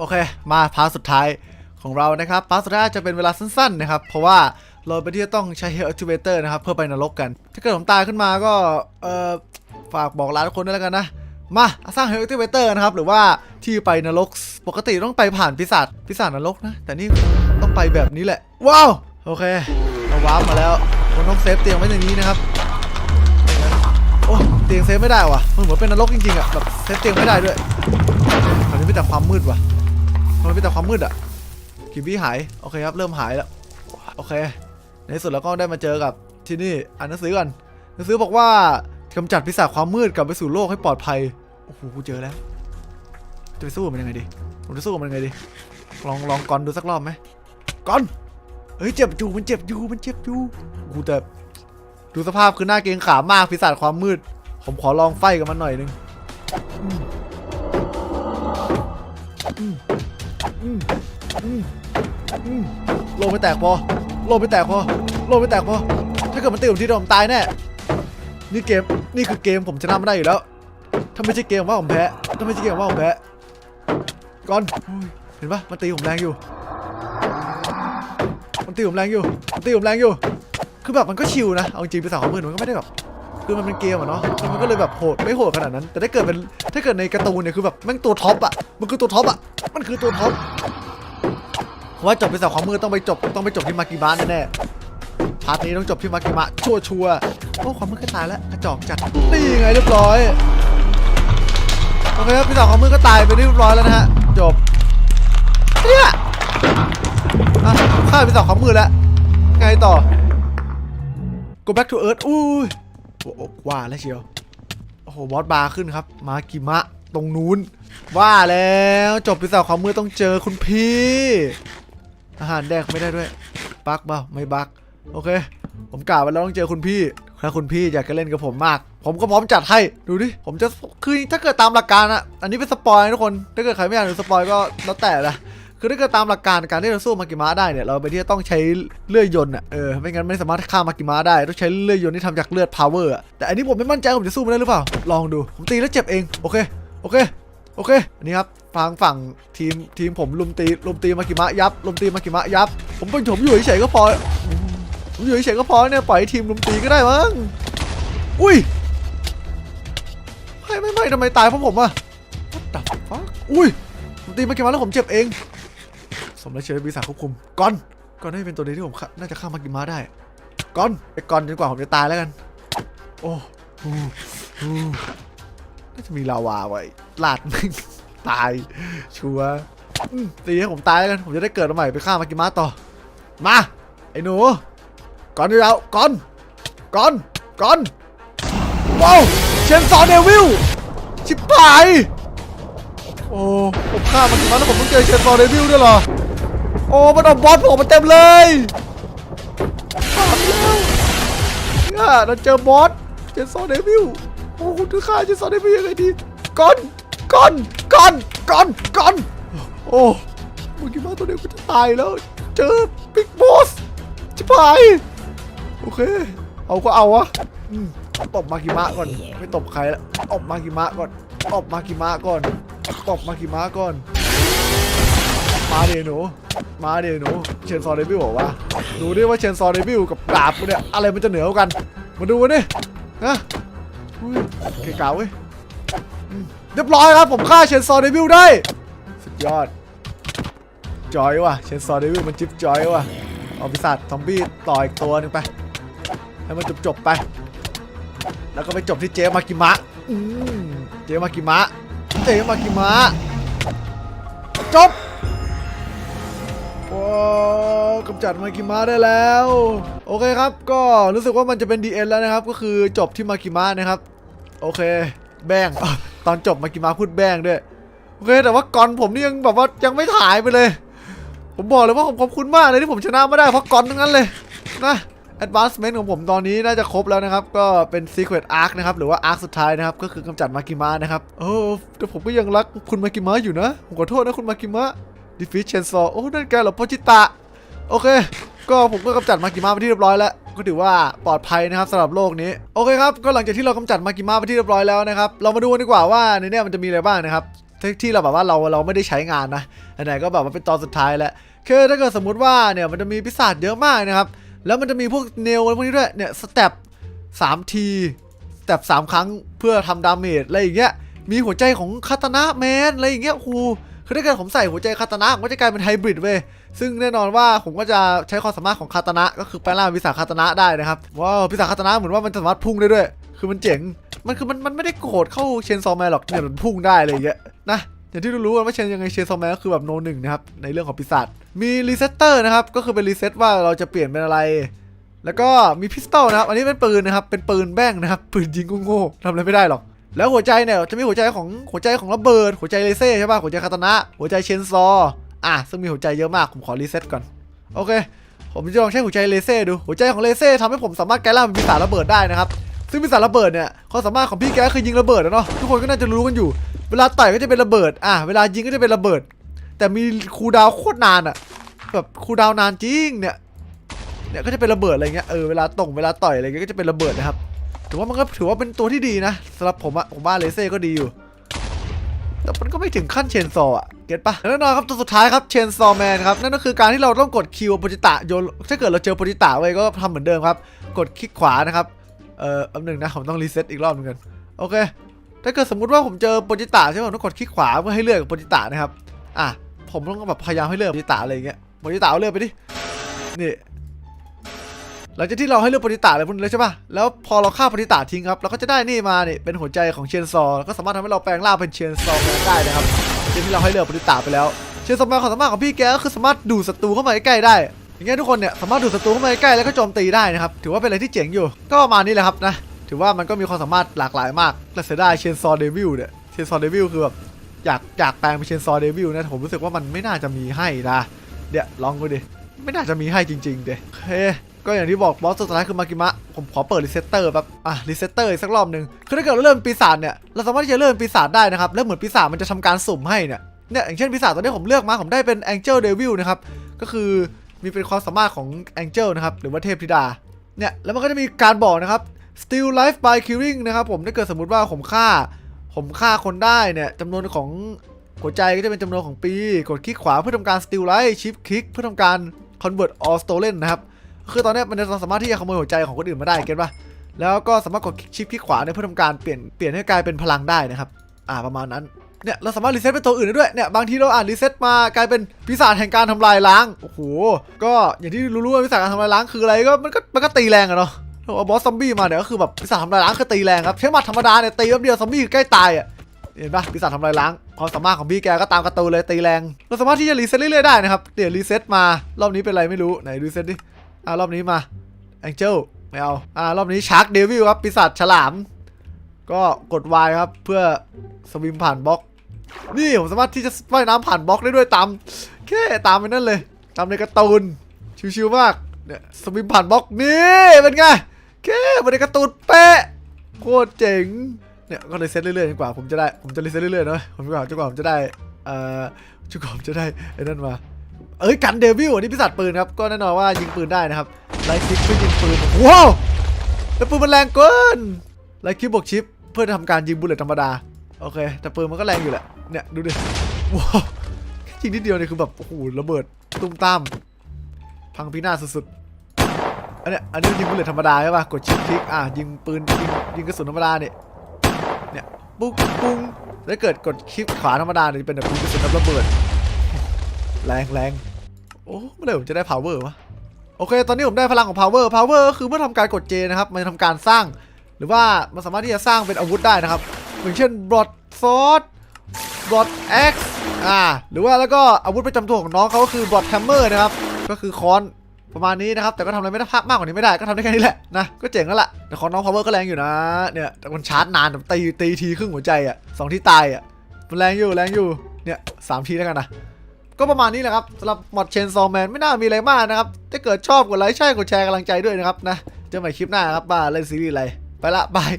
โอเค มาพาร์ทสุดท้ายของเรานะครับพาร์ทสุดท้ายจะเป็นเวลาสั้นๆนะครับ เพราะว่าเราไปที่จะต้องใช้ Hell Activator นะครับ เพื่อไปนรกกัน ถ้าเกิดผมตายขึ้นมาก็ เอ่อ ฝากบอกลาทุกคนด้วยแล้วกันนะ มาสร้าง Hell Activator นะครับ หรือว่าที่ไปนรก ปกติต้องไปผ่านปีศาจปีศาจนรกนะ แต่นี่ต้องไปแบบนี้แหละ ว้าว โอเคเราวาร์ปมาแล้วผมต้องเซฟเตียงไว้ในนี้นะครับโอ้เตียงเซฟไม่ได้ว่ะมันเหมือนเป็นนรกจริงๆอะแบบเซฟเตียงไม่ได้ด้วยอันนี้มีแต่ความมืดว่ะ มันมีแต่ความมืดอะกิบบี้หาย โอเคครับ เริ่มหายแล้ว โอเค ในที่สุดเราก็ได้มาเจอกับที่นี่ อ่านหนังสือกันหนังสือบอกว่ากำจัดปีศาจความมืดกลับไปสู่โลกให้ปลอดภัย โอ้โห กูเจอแล้ว จะไปสู้มันยังไงดีผมจะสู้มันยังไงดี ลองลองก่อนดูสักรอบไหมก่อนเฮ้ย เจ็บอยู่ มันเจ็บอยู่ มันเจ็บอยู่ กูแต่ดูสภาพคือหน้าเกรงขามากปีศาจความมืด ผมขอลองไฟกับมันหน่อยนึง โลไม่แตกพอ โลไม่แตกพอ โลไม่แตกพอ ถ้าเกิดมันตีผมทีเดียวผมตายแน่ นี่เกม นี่คือเกมผมชนะไม่ได้อยู่แล้ว ถ้าไม่ใช่เกมว่าผมแพ้ ถ้าไม่ใช่เกมว่าผมแพ้ ก่อน เห็นปะมันตีผมแรงอยู่ มันตีผมแรงอยู่ มันตีผมแรงอยู่ คือแบบมันก็ชิลนะ เอาจริงภาษาของมือมันก็ไม่ได้แบบ คือมันเป็นเกมอะเนาะมันก็เลยแบบโหดไม่โหดขนาดนั้น แต่ถ้าเกิดเป็นถ้าเกิดในการ์ตูนเนี่ยคือแบบแม่งตัวท็อปอะมันคือตัวท็อปอะมันคือตัวท็อปว่าจบภาษาของมือต้องไปจบต้องไปจบที่มากิบะแน่ๆพาร์ทนี้ต้องจบที่มากิมะชัวชัวโอ้ความมือก็ตายแล้วกระจอกจัดนี่ไงเรียบร้อยโอเคครับพี่สาวของมือก็ตายไปเรียบร้อยแล้วนะฮะจบเนี่ยฆ่าพี่สาวของมือแล้วไงต่อ go back to earth อุ้ย ว่าแล้วเชียว โอ้โห บอสบาร์ขึ้นครับ มากิมะ ตรงนู้น ว่าแล้วจบปีศาจความมืดต้องเจอคุณพี่ อาหารแดกไม่ได้ด้วย บักเปล่าไม่บัก โอเค ผมกล่าวไปแล้วต้องเจอคุณพี่ ถ้าคุณพี่อยากจะเล่นกับผมมาก ผมก็พร้อมจัดให้ ดูดิ ผมจะ คือถ้าเกิดตามหลักการอะอันนี้เป็นสปอยนะทุกคน ถ้าเกิดใครไม่อยากดูสปอยก็แล้วแต่ละ คือถ้าเกิดตามหลักการการที่เราสู้มากิมะได้เนี่ยเราไปที่จะต้องใช้เลื่อยยนต์อะเออไม่งั้นไม่สามารถฆ่ามากิมะได้ต้องใช้เลื่อยยนต์ที่ทำจากเลือดพาวเวอร์อะแต่อันนี้ผมไม่มั่นใจว่าผมจะสู้มันได้หรือเปล่า ลองดูผมตีแล้วเจ็บเองโอเคโอเคโอเคอันนี้ครับทางฝั่งทีมทีมผมลุมตีลุมตีมากิมะยับลุมตีมากิมะยับ ผมเป็นผมอยู่เฉยๆก็พอผมอยู่เฉยๆก็พอเนี่ยปล่อยทีมลุมตีก็ได้มั้งอุ้ยไม่ไม่ไม่ทำไมตายเพราะผมอะ What the fuck อุ้ยผมตีมากิมะแล้วผมเจ็บเอง สมแล้วเชียวปีศาจควบคุมก่อนก่อนน่าจะเป็นตัวเดียวที่ผมน่าจะฆ่ามากิมะได้ก่อนไปก่อนจนกว่าผมจะตายแล้วกัน โอ้น่าจะมีลาวาไว้ลาดแม่งตาย ชัวตีให้ผมตายแล้วกัน ผมจะได้เกิดมาใหม่ไปฆ่ามากิมะต่อ มา ไอ้หนู ก่อนเดียวก่อน ก่อน ก่อนว้าวเชนซอเดวิล ชิบหาย โอ้ ผมฆ่ามันมาแล้วผมต้องเจอเชนซอเดวิลด้วยเหรอ โอ้มันเอาบอสผมมาเต็มเลยฆ่าไปแล้วเนี่ยเราเจอบอสเชนซอเดวิลโอ้คุณจะฆ่าเชนซอเดวิลยังไงดีก่อนก่อนก่อนก่อนก่อนโอ้เมื่อกี้มาตัวเดียวก็จะตายแล้ว เจอบิ๊กบอสชิบหายโอเค เอาก็เอาวะตบมากิมะก่อน ไม่ตบใครแล้วตบมากิมะก่อนตบมากิมะก่อนตบมากี่ม้าก่อน มาเดียวหนู มาเดียวหนู เชนซอเดบิวบอกว่าดูดิว่าเชนซอเดบิวกับดาบเนี่ยอะไรมันจะเหนือกว่ากัน มาดูกันดินะเก่งกาเว้ยเรียบร้อยครับผมฆ่าเชนซอเดบิวได้สุดยอดจอยว่ะเชนซอเดบิวมันจิ๊บจอยว่ะเอาพิศาจซอมบี้ต่ออีกตัวหนึงไป ให้มันจบจบไป แล้วก็ไปจบที่เจมากิมะอืมเจมากิมะเจมากิมะจบ ว้าวกำจัดมากิมะได้แล้ว โอเคครับ ก็รู้สึกว่ามันจะเป็น DN แล้วนะครับ ก็คือจบที่มากิมะนะครับ โอเค แบงตอนจบมากิมะพูดแบงด้วย โอเคแต่ว่าก่อนผมนี่ยังแบบว่ายังไม่ถ่ายไปเลย ผมบอกเลยว่าผมขอบคุณมากเลยที่ผมชนะมาได้เพราะก่อนทั้งนั้นเลยนะ advancement ของผมตอนนี้น่าจะครบแล้วนะครับ ก็เป็น secret arc นะครับ หรือว่า arc สุดท้ายนะครับ ก็คือกำจัดมากิมะนะครับ โอ้แต่ผมก็ยังรักคุณมากิมะอยู่นะ ผมขอโทษนะคุณมากิมะ defeat chainsaw โอ้นั่นแกเหรอโพจิตะ โอเค ก็ผมก็กำจัดมากิมะไปที่เรียบร้อยแล้วก็ถือว่าปลอดภัยนะครับสำหรับโลกนี้โอเคครับก็หลังจากที่เรากำจัดมากิมะไปที่เรียบร้อยแล้วนะครับเรามาดูกันดีกว่าว่าในเนี้ยมันจะมีอะไรบ้างนะครับที่เราแบบว่าเราเราไม่ได้ใช้งานนะไหนๆก็แบบว่าเป็นตอนสุดท้ายแล้วคือถ้าเกิดสมมติว่าเนี่ยมันจะมีปีศาจเยอะมากนะครับแล้วมันจะมีพวกเนลอะไรพวกนี้ด้วยเนี่ยสเต็ปสามทีสเต็ปสามครั้งเพื่อทำดาเมจอะไรอย่างเงี้ยมีหัวใจของคาตานะแมนอะไรอย่างเงี้ยครู คือถ้าเกิดผมใส่หัวใจคาตานะมันก็จะกลายเป็นไฮบริดเว้ยซึ่งแน่นอนว่าผมก็จะใช้ความสามารถของคาตานะก็คือแปลงร่างเป็นปีศาคาตานะได้นะครับว้าวปีศาคาตานะเหมือนว่ามันสามารถพุ่งได้ด้วย คือมันเจ๋งมันคือมันมันไม่ได้โกรธเข้าเชนซอมแมนหรอกเนี่ยมันพุ่งได้อะไรอย่างเงี้ยนะอย่างที่รู้ๆกันว่าเชนยังไงเชนซอมแมนก็คือแบบโนหนึ่งนะครับในเรื่องของปีศาจมีรีเซตเตอร์นะครับก็คือเป็นรีเซ็ตว่าเราจะเปลี่ยนเป็นอะไร แล้วก็มีพิสตอลนะครับอันนี้เป็นปืนนะครับเป็นปืนแบ้งนะครับปืนยิงโง่ๆทำอะไรไม่ได้หรอก แล้วหัวใจเนี่ยจะมีหัวใจของหัวใจของระเบิด หัวใจเลเซ่ใช่ป่ะหัวใจคาตานะ หัวใจเชนซออะซึ่งมีหัวใจเยอะมากผมขอรีเซ็ตก่อนโอเค ผมจะลองใช้หัวใจเลเซ่ดูหัวใจของเลเซ่ทำให้ผมสามารถแกลล่าเป็นปีศาจระเบิดได้นะครับซึ่งปีศาจระเบิดเนี่ยความสามารถของพี่แกคือยิงระเบิดนะเนาะทุกคนก็น่าจะรู้กันอยู่ เวลาต่อยก็จะเป็นระเบิดอะเวลายิงก็จะเป็นระเบิด แต่มีคูดาวโคตรนานอะแบบคูดาวน์นานจริงเนี่ยเนี่ยก็จะเป็นระเบิดอะไรเงี้ยเออเวลาตรงเวลาต่อยอะไรเงี้ยก็จะเป็นระเบิดนะครับ ถือว่ามันก็ถือว่าเป็นตัวที่ดีนะสำหรับผมอะผมว่าเลเซ่ก็ดีอยู่ แต่มันก็ไม่ถึงขั้นเชนซออะเก็ตปะแน่นอนครับตัวสุดท้ายครับเชนซอแมนครับนั่นก็คือการที่เราต้องกดคิวโปจิตะโยนถ้าเกิดเราเจอโปจิตะไว้ก็ทำเหมือนเดิมครับ กดคลิกขวานะครับเอ่ออันหนึ่งนะผมต้องรีเซ็ตอีกรอบหนึงกันโอเค ถ้าเกิดสมมุติว่าผมเจอโปจิตะใช่ไหมผมต้องกดคลิกขวาเพื่อให้เลือกโปจิตะนะครับอะผมต้องแบบพยายามให้เลือกโปจิตะอะไรอย่างเงี้ยโปจิตะเอาเลือกไปดินี่ ลังจากที่เราให้เลือกปรจิตะอะไรพวกนี้แล้วใช่ป่ะ แล้วพอเราฆ่าปรจิตะทิ้งครับ เราก็จะได้นี่มาเนี่ยเป็นหัวใจของเชนซอแล้วก็สามารถทำให้เราแปลงร่างเป็นเชนซอได้นะครับจากที่เราให้เลือกปริตาไปแล้ว เชื่อสมาความสามารถของพี่แกก็คือสามารถดูดศัตรูเข้ามาใกล้ได้ อย่างเงี้ยทุกคนเนี่ยสามารถดูดศัตรูเข้ามาใกล้แล้วก็โจมตีได้นะครับ ถือว่าเป็นอะไรที่เจ๋งอยู่ ก็ประมาณนี้แหละครับนะ ถือว่ามันก็มีความสามารถหลากหลายมากแต่เสียดายเชนซอเดวิลเนี่ยเชนซอเดวิลคือแบบอยากอยากแปลงเป็นเชนซอเดวิลนะผมรู้สึกว่ามันไม่น่าจะมีให้นะเดี๋ยวลองดูดิไม่น่าจะมีให้จริงๆเดี๋ยวโอเค ก็อย่างที่บอกบอสตัวสุดท้ายคือมากิมะ ผมขอเปิดรีเซตเตอร์แบบอะรีเซตเตอร์อีกสักรอบหนึ่งคือถ้าเกิดเราเริ่มปีศาจเนี่ย เราสามารถที่จะเริ่มปีศาจได้นะครับ แล้วเหมือนปีศาจมันจะทำการสุ่มให้เนี่ย เนี่ยอย่างเช่นปีศาจตัวนี้ผมเลือกมา ผมได้เป็น Angel Devil นะครับ ก็คือมีเป็นความสามารถของ Angel นะครับ หรือว่าเทพธิดา เนี่ย แล้วมันก็จะมีการบอกนะครับ Still Life by Killing นะครับผม ถ้าเกิดสมมุติว่าผมฆ่า ผมฆ่าคนได้เนี่ยจำนวนของหัวใจก็จะเป็นจำนวนของปี กดคลิกขวาเพื่อทำการ Still Life Shift คลิกเพื่อทำการ Convert All Stolen นะครับ คือตอนนี้มันจะสามารถที่จะขโมยหัวใจของคนอื่นมาได้เก็ตปะแล้วก็สามารถกดชิปคลิกขวาเนี่ยเพื่อทำการเปลี่ยนเปลี่ยนให้กลายเป็นพลังได้นะครับ อ่าประมาณนั้นเนี่ยเราสามารถรีเซ็ตเป็นตัวอื่นได้ด้วยเนี่ยบางทีเราอ่านรีเซ็ตมากลายเป็นปีศาจแห่งการทำลายล้างโอ้โหก็อย่างที่รู้ๆว่าปีศาจการทำลายล้างคืออะไรก็มันก็มันก็ตีแรงอะเนาะถ้าเอาบอสซอมบี้มาเนี่ยก็คือแบบปีศาจทำลายล้างคือตีแรงครับใช้หมัดธรรมดาเนี่ยตีแป๊บเดียวซอมบี้ใกล้ตายอะเห็นปะปีศาจทำลายล้างความสามารถของพี่แกก็ตามกร์ตูเลยตีแรงเราสามารถที่จะรีเซ็ตเรื่อยๆได้นะครับเดี๋ยวรีเซ็ตมารอบนี้เป็นอะไรไม่รู้ไหนรีเซ็ตดิ อ่ารอบนี้มาแองเจิลไม่เอาอ่ารอบนี้ชาร์กเดวิลครับปีศาจฉลาม ก็กด Y ครับเพื่อสวิมผ่านบล็อก นี่ผมสามารถที่จะว่ายน้ำผ่านบล็อกได้ด้วยตามแค่ตามไปนั่นเลย ตามในการ์ตูนชิวๆมากเนี่ยสวิมผ่านบล็อกนี่เป็นไงแค่เหมือนในการ์ตูนเป๊ะโคตรเจ๋งเนี่ยก็เลยเซตเรื่อยๆจนกว่าผมจะได้ผมจะรีเซตเรื่อยๆนะผมจนกว่าจนกว่าผมจะได้เอ่อจนกว่าผมจะได้ไอ้นั่นมา เอ้ยกันเดวิลอันนี้พิศาจปืนครับก็แน่นอนว่ายิงปืนได้นะครับไลท์คลิปเพื่อยิงปืนว้าวแต่ปืนมันแรงเกินไลท์คลิปบวกชิป เพื่อทำการยิงบุลเลตธรรมดาโอเค แต่ปืนมันก็แรงอยู่แหละเนี่ยดูดิว้าวแค่ยิงนิดเดียวเนี่ยคือแบบโอ้โหระเบิดตุ้มตามพังพินาศสุดๆอันเนี้ยอันนี้ยิงบุลเลตธรรมดาใช่ป่ะกดชิปคลิกอะยิงปืนยิงยิงกระสุนธรรมดาเนี่ยเนี่ยปุ๊บปุ้งแล้วเกิดกดคลิกขวาธรรมดาเนี่ยจะเป็นแบบกระสุนระเบิดแรงแรง อ้เมื่อไหร่ผมจะได้ power วะโอเค ตอนนี้ผมได้พลังของ power power ก็คือเมื่อทำการกด J นะครับ มันทำการสร้าง หรือว่ามันสามารถที่จะสร้างเป็นอาวุธได้นะครับอย่างเช่น broad sword broad axe อ่าหรือว่าแล้วก็อาวุธประจำตัวของน้องเขาก็คือ broad hammer นะครับ ก็คือค้อนประมาณนี้นะครับ แต่ก็ทำอะไรไม่ได้มากกว่านี้ไม่ได้ก็ทำได้แค่นี้แหละนะก็เจ๋งแล้วล่ะแต่ของน้อง power ก็แรงอยู่นะเนี่ยแต่มันชาร์จนานตีตีทีครึ่งหัวใจอะสองที่ตายอะมันแรงอยู่แรงอยู่เนี่ยสามทีแล้วกันนะ ก็ประมาณนี้แหละครับสำหรับมอดเชนซอแมนไม่น่ามีอะไรมากนะครับ ถ้าเกิดชอบกดไลค์ใช่กดแชร์กำลังใจด้วยนะครับนะ เจอกันใหม่คลิปหน้าครับบ้าเล่นซีรีส์อะไร ไปละบาย